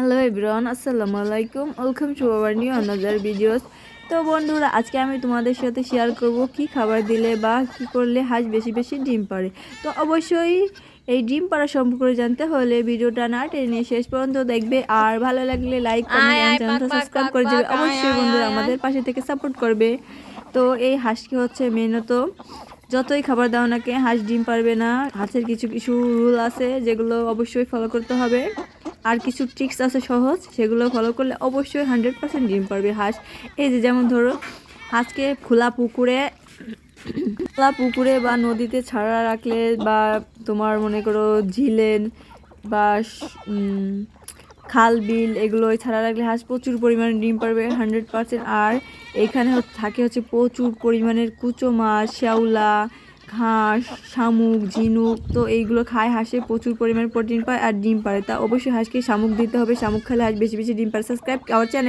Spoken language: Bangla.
হ্যালো এভরিওয়ান আসসালামু আলাইকুম। Welcome to our new another videos. তো বন্ধুরা আজকে আমি তোমাদের সাথে শেয়ার করব কি খাবার দিলে বা কি করলে হাঁস বেশি বেশি ডিম পারে তো অবশ্যই এই ডিম পাড়া সম্পর্কে জানতে হলে ভিডিওটা না টেনে শেষ পর্যন্ত দেখবে। আর ভালো লাগলে লাইক কমেন্ট চ্যানেলটা সাবস্ক্রাইব করে যাবে অবশ্যই বন্ধুরা আমাদের পাশে থেকে সাপোর্ট করবে। তো এই হাঁসকে হচ্ছে মেনত যতই খাবার দাও নাকি হাঁস ডিম পারবে না। হাঁসের কিছু কিছু রুল আছে যেগুলো অবশ্যই ফলো করতে হবে। আর কিছু ট্রিক্স আছে সহজ, সেগুলো ফলো করলে অবশ্যই হান্ড্রেড পার্সেন্ট ডিম পারবে হাঁস। এই যে যেমন ধরো, হাঁসকে খোলা পুকুরে খোলা পুকুরে বা নদীতে ছাড়া রাখলে বা তোমার মনে করো ঝিলেন বা খাল, বিল এগুলো ছাড়া রাখলে হাঁস প্রচুর পরিমাণে ডিম পারবে হান্ড্রেড পার্সেন্ট আর এখানে থাকে হচ্ছে প্রচুর পরিমাণের কুচো মাছ, শ্যাওলা ঘাস, শামুক, ঝিনুক, তো এইগুলো খায়, হাঁসে প্রচুর পরিমাণে প্রোটিন পায় আর ডিম পারে তা অবশ্যই হাঁসকে শামুক দিতে হবে। শামুক খেলে হাঁস বেশি বেশি ডিম পারে সাবস্ক্রাইব আওয়ার চ্যানেল